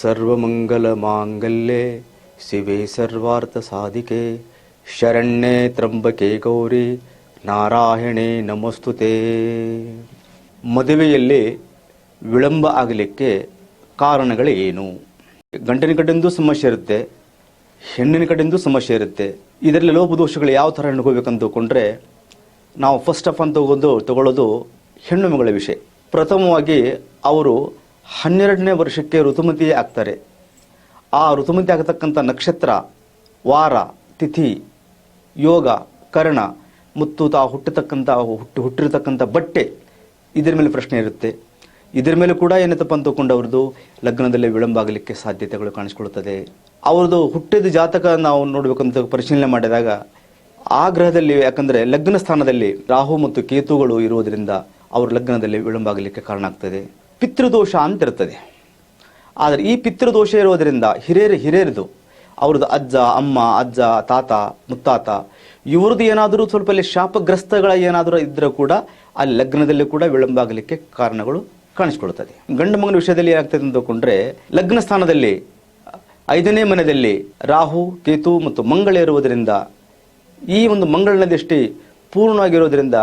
ಸರ್ವಮಂಗಲ ಮಾಂಗಲ್ಯೆ ಶಿವೆ ಸರ್ವಾರ್ಥ ಸಾಧಿಕೆ ಶರಣ್ಯೆ ತ್ರಂಬಕೆ ಗೌರಿ ನಾರಾಯಣೆ ನಮಸ್ತುತೆ ಮದುವೆಯಲ್ಲಿ ವಿಳಂಬ ಆಗಲಿಕ್ಕೆ ಕಾರಣಗಳೇನು? ಗಂಟಿನ ಕಡೆಯಿಂದ ಸಮಸ್ಯೆ ಇರುತ್ತೆ ಹೆಣ್ಣಿನ ಕಡೆಯಿಂದ ಸಮಸ್ಯೆ ಇರುತ್ತೆ. ಇದರಲ್ಲಿ ಲೋಪದೋಷಗಳು ಯಾವ ಥರ ತಿಳ್ಕೊಂಡ್ರೆ ನಾವು ಫಸ್ಟ್ ಆಫ್ ಅಂತ ತಗೊಂಡು ತಗೊಳ್ಳೋದು ಹೆಣ್ಣು ಮಗಳ ವಿಷಯ. ಪ್ರಥಮವಾಗಿ ಅವರು ಹನ್ನೆರಡನೇ ವರ್ಷಕ್ಕೆ ಋತುಮತಿ ಆಗ್ತಾರೆ. ಆ ಋತುಮತಿ ಆಗತಕ್ಕಂಥ ನಕ್ಷತ್ರ, ವಾರ, ತಿಥಿ, ಯೋಗ, ಕರ್ಣ ಮತ್ತು ತಾವು ಹುಟ್ಟತಕ್ಕಂಥ, ಹುಟ್ಟು, ಹುಟ್ಟಿರತಕ್ಕಂಥ ಬಟ್ಟೆ ಇದರ ಮೇಲೆ ಪ್ರಶ್ನೆ ಇರುತ್ತೆ. ಇದರ ಮೇಲೆ ಕೂಡ ಏನತ್ತಪ್ಪ ಅಂತ ತಗೊಂಡು ಅವ್ರದ್ದು ಲಗ್ನದಲ್ಲಿ ವಿಳಂಬ ಆಗಲಿಕ್ಕೆ ಸಾಧ್ಯತೆಗಳು ಕಾಣಿಸ್ಕೊಳ್ತದೆ. ಅವ್ರದ್ದು ಹುಟ್ಟಿದ ಜಾತಕ ನಾವು ನೋಡಬೇಕಂತ ಪರಿಶೀಲನೆ ಮಾಡಿದಾಗ, ಆ ಗ್ರಹದಲ್ಲಿ ಯಾಕಂದರೆ ಲಗ್ನ ಸ್ಥಾನದಲ್ಲಿ ರಾಹು ಮತ್ತು ಕೇತುಗಳು ಇರುವುದರಿಂದ ಅವರು ಲಗ್ನದಲ್ಲಿ ವಿಳಂಬ ಆಗಲಿಕ್ಕೆ ಕಾರಣ ಆಗ್ತದೆ. ಪಿತೃದೋಷ ಅಂತ ಇರ್ತದೆ ಆದರೆ ಈ ಪಿತೃದೋಷ ಇರೋದರಿಂದ ಹಿರಿಯರು ಹಿರಿಯರದು, ಅವ್ರದ್ದು ಅಜ್ಜ, ಅಮ್ಮ, ಅಜ್ಜ, ತಾತ, ಮುತ್ತಾತ, ಇವ್ರದ್ದು ಏನಾದರೂ ಸ್ವಲ್ಪ ಅಲ್ಲಿ ಶಾಪಗ್ರಸ್ತಗಳ ಏನಾದರೂ ಇದ್ದರೂ ಕೂಡ ಆ ಲಗ್ನದಲ್ಲಿ ಕೂಡ ವಿಳಂಬ ಆಗಲಿಕ್ಕೆ ಕಾರಣಗಳು ಕಾಣಿಸ್ಕೊಳ್ತದೆ. ಗಂಡು ಮಗನ ವಿಷಯದಲ್ಲಿ ಏನಾಗ್ತದೆ ಅಂತ ತಗೊಂಡ್ರೆ ಲಗ್ನ ಸ್ಥಾನದಲ್ಲಿ, ಐದನೇ ಮನೆಯಲ್ಲಿ ರಾಹು, ಕೇತು ಮತ್ತು ಮಂಗಳ ಇರುವುದರಿಂದ, ಈ ಒಂದು ಮಂಗಳನ ದೃಷ್ಟಿ ಪೂರ್ಣವಾಗಿರೋದ್ರಿಂದ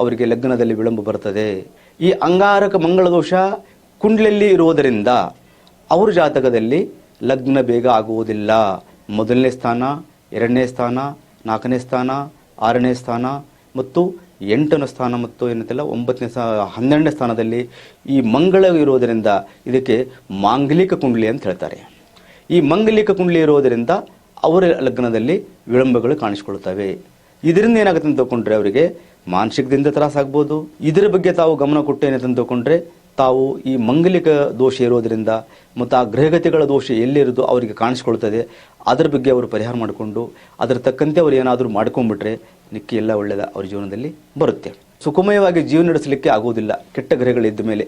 ಅವರಿಗೆ ಲಗ್ನದಲ್ಲಿ ವಿಳಂಬ ಬರ್ತದೆ. ಈ ಅಂಗಾರಕ ಮಂಗಳ ದೋಷ ಕುಂಡ್ಲಲ್ಲಿ ಇರುವುದರಿಂದ ಅವ್ರ ಜಾತಕದಲ್ಲಿ ಲಗ್ನ ಬೇಗ ಆಗುವುದಿಲ್ಲ. ಮೊದಲನೇ ಸ್ಥಾನ, ಎರಡನೇ ಸ್ಥಾನ, ನಾಲ್ಕನೇ ಸ್ಥಾನ, ಆರನೇ ಸ್ಥಾನ ಮತ್ತು ಎಂಟನೇ ಸ್ಥಾನ ಮತ್ತು ಏನಂತೆಲ್ಲ, ಒಂಬತ್ತನೇ ಸ್ಥಾನ ಹನ್ನೆರಡನೇ ಸ್ಥಾನದಲ್ಲಿ ಈ ಮಂಗಳ ಇರುವುದರಿಂದ ಇದಕ್ಕೆ ಮಾಂಗಲಿಕ ಕುಂಡ್ಲಿ ಅಂತ ಹೇಳ್ತಾರೆ. ಈ ಮಂಗಲಿಕ ಕುಂಡ್ಲಿ ಇರೋದರಿಂದ ಅವರ ಲಗ್ನದಲ್ಲಿ ವಿಳಂಬಗಳು ಕಾಣಿಸ್ಕೊಳ್ತವೆ ಇದರಿಂದ ಏನಾಗುತ್ತೆ ಅಂತ ತಗೊಂಡ್ರೆ ಅವರಿಗೆ ಮಾನಸಿಕದಿಂದ ತ್ರಾಸಾಗ್ಬೋದು ಇದರ ಬಗ್ಗೆ ತಾವು ಗಮನ ಕೊಟ್ಟೇನೆ ತಂದುಕೊಂಡ್ರೆ ತಾವು ಈ ಮಂಗಲಿಕ ದೋಷ ಇರೋದರಿಂದ ಮತ್ತು ಆ ಗ್ರಹಗತಿಗಳ ದೋಷ ಎಲ್ಲಿರೋದು ಅವರಿಗೆ ಕಾಣಿಸ್ಕೊಳ್ತದೆ. ಅದರ ಬಗ್ಗೆ ಅವರು ಪರಿಹಾರ ಮಾಡಿಕೊಂಡು, ಅದರ ತಕ್ಕಂತೆ ಅವರು ಏನಾದರೂ ಮಾಡ್ಕೊಂಡ್ಬಿಟ್ರೆ ನಿಕ್ಕಿ ಎಲ್ಲ ಒಳ್ಳೆಯದ ಅವ್ರ ಜೀವನದಲ್ಲಿ ಬರುತ್ತೆ. ಸುಖಮಯವಾಗಿ ಜೀವನ ನಡೆಸಲಿಕ್ಕೆ ಆಗೋದಿಲ್ಲ, ಕೆಟ್ಟ ಗ್ರಹಗಳಿದ್ದ ಮೇಲೆ.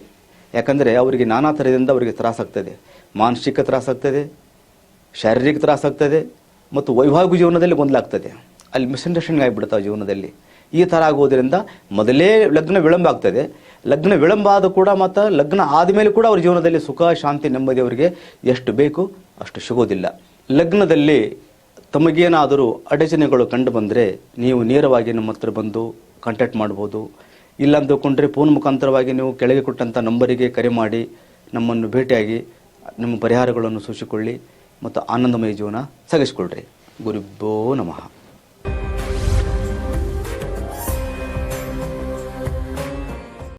ಯಾಕಂದರೆ ಅವರಿಗೆ ನಾನಾ ಥರದಿಂದ ಅವರಿಗೆ ತ್ರಾಸಾಗ್ತದೆ ಮಾನಸಿಕ ತ್ರಾಸಾಗ್ತದೆ ಶಾರೀರಿಕ ತ್ರಾಸಾಗ್ತದೆ ಮತ್ತು ವೈವಾಹಿಕ ಜೀವನದಲ್ಲಿ ಗೊಂದಲಾಗ್ತದೆ ಅಲ್ಲಿ ಮಿಸ್ಅಂಡರ್ಸ್ಟ್ಯಾಂಡಿಂಗ್ ಆಗಿಬಿಡುತ್ತೆ ಆ ಜೀವನದಲ್ಲಿ. ಈ ಥರ ಆಗೋದ್ರಿಂದ ಮೊದಲೇ ಲಗ್ನ ವಿಳಂಬ ಆಗ್ತದೆ. ಲಗ್ನ ವಿಳಂಬ ಆದ ಕೂಡ ಮತ್ತು ಲಗ್ನ ಆದಮೇಲೆ ಕೂಡ ಅವ್ರ ಜೀವನದಲ್ಲಿ ಸುಖ, ಶಾಂತಿ, ನೆಮ್ಮದಿ ಅವರಿಗೆ ಎಷ್ಟು ಬೇಕು ಅಷ್ಟು ಸಿಗೋದಿಲ್ಲ. ಲಗ್ನದಲ್ಲಿ ತಮಗೇನಾದರೂ ಅಡಚಣೆಗಳು ಕಂಡು ಬಂದರೆ ನೀವು ನೇರವಾಗಿ ನಮ್ಮ ಹತ್ರ ಬಂದು ಕಾಂಟ್ಯಾಕ್ಟ್ ಮಾಡ್ಬೋದು. ಇಲ್ಲ ಅಂದುಕೊಂಡ್ರೆ ಫೋನ್ ಮುಖಾಂತರವಾಗಿ ನೀವು ಕೆಳಗೆ ಕೊಟ್ಟಂಥ ನಂಬರಿಗೆ ಕರೆ ಮಾಡಿ ನಮ್ಮನ್ನು ಭೇಟಿಯಾಗಿ ನಿಮ್ಮ ಪರಿಹಾರಗಳನ್ನು ಸೂಚಿಸಿಕೊಳ್ಳಿ ಮತ್ತು ಆನಂದಮಯ ಜೀವನ ಸಾಗಿಸಿಕೊಳ್ಳ್ರಿ ಗುರುಬ್ಬೋ ನಮಃ.